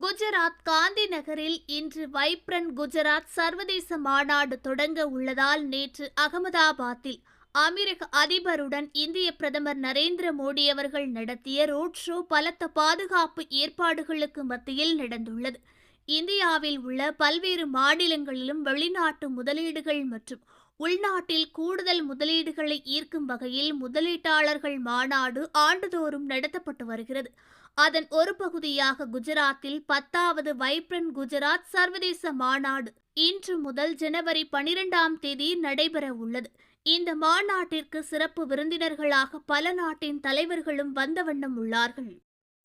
குஜராத் காந்தி நகரில் இன்று வைப்ரன் குஜராத் சர்வதேச மாநாடு தொடங்க உள்ளதால் நேற்று அகமதாபாத்தில் அமெரிக்க அதிபருடன் இந்திய பிரதமர் நரேந்திர மோடி அவர்கள் நடத்திய ரோட் ஷோ பலத்த பாதுகாப்பு ஏற்பாடுகளுக்கு மத்தியில் நடந்துள்ளது. இந்தியாவில் உள்ள பல்வேறு மாநிலங்களிலும் வெளிநாட்டு முதலீடுகள் மற்றும் உள்நாட்டில் கூடுதல் முதலீடுகளை ஈர்க்கும் வகையில் முதலீட்டாளர்கள் மாநாடு ஆண்டுதோறும் நடத்தப்பட்டு வருகிறது. அதன் ஒரு பகுதியாக குஜராத்தில் பத்தாவது வைப்ரண்ட் குஜராத் சர்வதேச மாநாடு இன்று முதல் ஜனவரி பனிரெண்டாம் தேதி நடைபெற உள்ளது. இந்த மாநாட்டிற்கு சிறப்பு விருந்தினர்களாக பல நாட்டின் தலைவர்களும் வந்த வண்ணம் உள்ளார்கள்.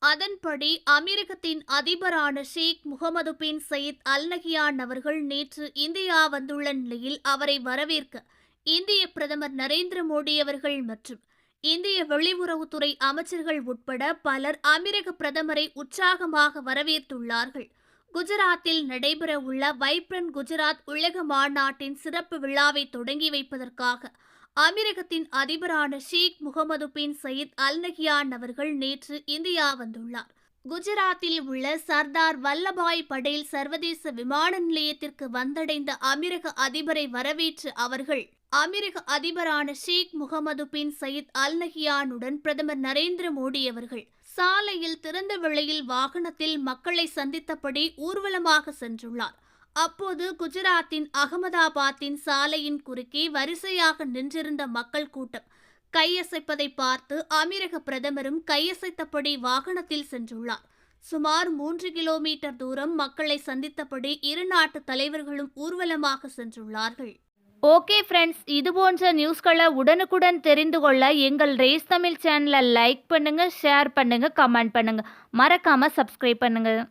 அதன்படி அமெரிக்கத்தின் அதிபரான Sheikh Mohamed bin Zayed Al Nahyan அவர்கள் நேற்று இந்தியா வந்துள்ள நிலையில் அவரை வரவேற்க இந்திய பிரதமர் நரேந்திர மோடி அவர்கள் மற்றும் இந்திய வெளியுறவுத்துறை அமைச்சர்கள் உட்பட பலர் அமெரிக்க பிரதமரை உற்சாகமாக வரவேற்றுள்ளார்கள். குஜராத்தில் நடைபெற உள்ள குஜராத் உலக மாநாட்டின் சிறப்பு விழாவை தொடங்கி வைப்பதற்காக அமெரிக்கத்தின் அதிபரான Sheikh Mohamed bin Zayed Al Nahyan அவர்கள் நேற்று இந்தியா வந்துள்ளார். குஜராத்தில் உள்ள சர்தார் வல்லபாய் படேல் சர்வதேச விமான நிலையத்திற்கு வந்தடைந்த அமெரிக்க அதிபரை வரவேற்று அவர்கள் அமெரிக்க அதிபரான ஷேக் முகமது பின் சயீத் அல் நஹியானுடன் பிரதமர் நரேந்திர மோடி அவர்கள் சாலையில் திறந்த வெளியில் வாகனத்தில் மக்களை சந்தித்தபடி ஊர்வலமாக சென்றுள்ளார். அப்போது குஜராத்தின் அகமதாபாத்தின் சாலையின் குறுக்கே வரிசையாக நின்றிருந்த மக்கள் கூட்டம் கையசைப்பதை பார்த்து அமீரக பிரதமரும் கையசைத்தபடி வாகனத்தில் சென்றுள்ளார். சுமார் மூன்று கிலோமீட்டர் தூரம் மக்களை சந்தித்தபடி இரு நாட்டு தலைவர்களும் ஊர்வலமாக சென்றுள்ளார்கள். ஓகே ஃப்ரெண்ட்ஸ் இது போன்ற நியூஸ்களை உடனுக்குடன் தெரிந்து கொள்ள எங்கள் ரேஸ் தமிழ் சேனலை லைக் பண்ணுங்கள் ஷேர் பண்ணுங்கள் கமெண்ட் பண்ணுங்கள் மறக்காமல் சப்ஸ்கிரைப் பண்ணுங்கள்